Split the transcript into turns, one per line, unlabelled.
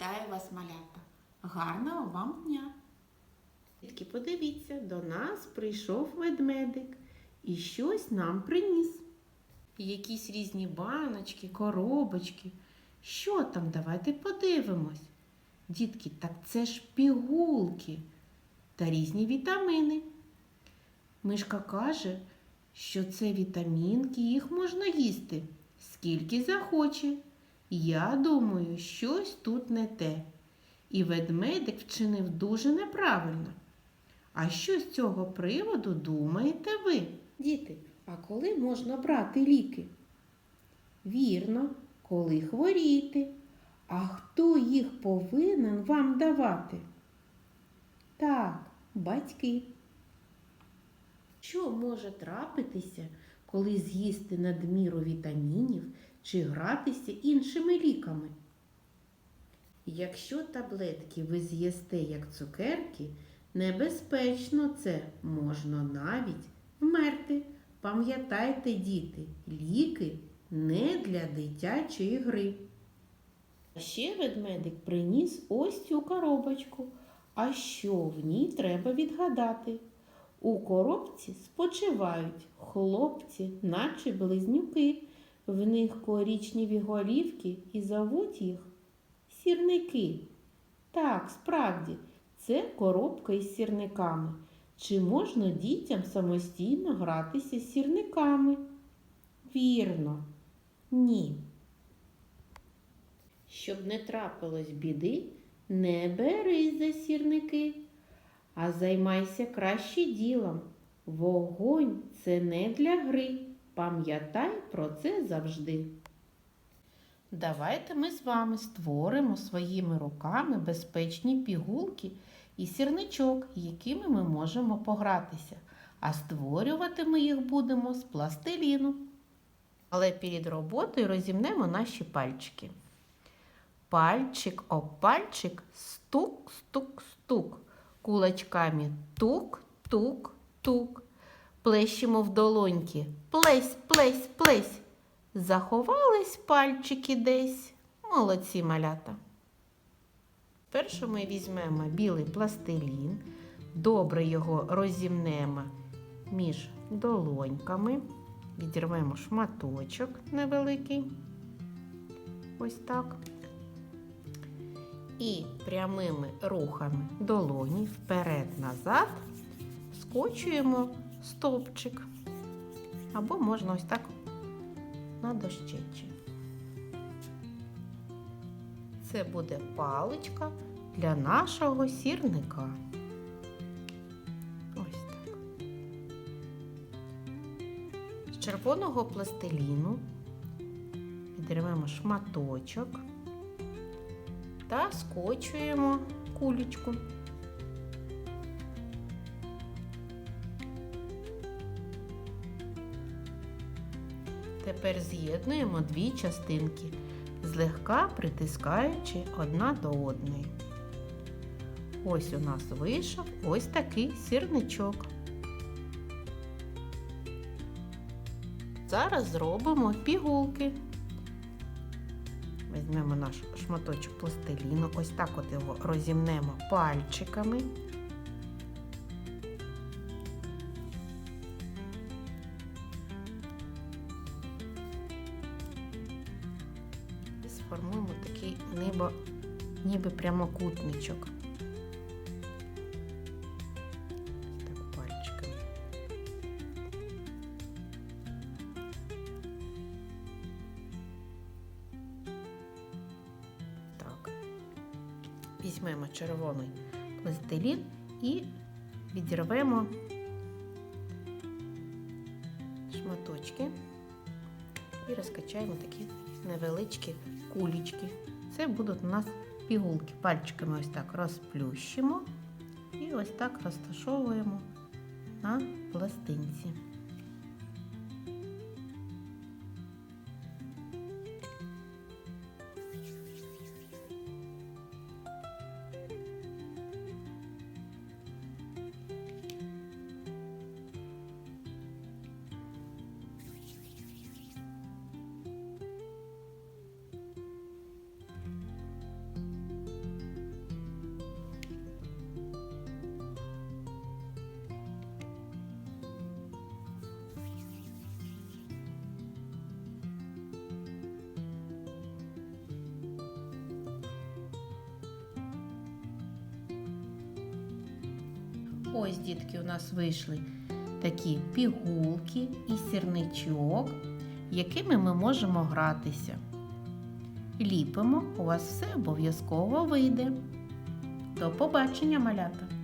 Вітаю вас, малята! Гарного вам дня!
Дітки, подивіться, до нас прийшов ведмедик і щось нам приніс. Якісь різні баночки, коробочки. Що там? Давайте подивимось. Дітки, так це ж пігулки та різні вітамини. Мишка каже, що це вітамінки, їх можна їсти, скільки захоче. Я думаю, щось тут не те. І ведмедик вчинив дуже неправильно. А що з цього приводу думаєте ви? Діти, а коли можна брати ліки? Вірно, коли хворіти. А хто їх повинен вам давати? Так, батьки. Що може трапитися, коли з'їсти надміру вітамінів чи гратися іншими ліками? Якщо таблетки ви з'їсте як цукерки, небезпечно це можна навіть вмерти. Пам'ятайте, діти, ліки не для дитячої гри. Ще ведмедик приніс ось цю коробочку. А що в ній треба відгадати? У коробці спочивають хлопці, наче близнюки. В них корічневі голівки і зовуть їх сірники. Так, справді, це коробка із сірниками. Чи можна дітям самостійно гратися з сірниками? Вірно, ні. Щоб не трапилось біди, не бери за сірники, а займайся краще ділом. Вогонь це не для гри. Пам'ятай про це завжди. Давайте ми з вами створимо своїми руками безпечні пігулки і сірничок, якими ми можемо погратися. А створювати ми їх будемо з пластиліну. Але перед роботою розімнемо наші пальчики. Пальчик об пальчик, стук, стук, стук. Кулачками тук, тук, тук. Плещемо в долоньки. Плесь, плесь, плесь. Заховались пальчики десь. Молодці малята. Перше ми візьмемо білий пластилін, добре його розімнемо між долоньками, відірвемо шматочок невеликий. Ось так. І прямими рухами долоні вперед-назад скочуємо стовпчик. Або можна ось так на дощечі. Це буде паличка для нашого сірника. Ось так. З червоного пластиліну відриваємо шматочок та скочуємо кулечку. Тепер з'єднуємо дві частинки, злегка притискаючи одна до одної. Ось у нас вийшов ось такий сірничок. Зараз зробимо пігулки. Візьмемо наш шматочок пластиліну, ось так от його розімнемо пальчиками. І сформуємо такий ніби, ніби прямокутничок. Так, пальчиками. Так. Візьмемо червоний пластилін і відірвемо шматочки і розкачаємо такі невеличкі кулічки. Це будуть у нас пігулки. Пальчиками ось так розплющимо і ось так розташовуємо на пластинці. Ось, дітки, у нас вийшли такі пігулки і сірничок, якими ми можемо гратися. Ліпимо, у вас все обов'язково вийде. До побачення, малята!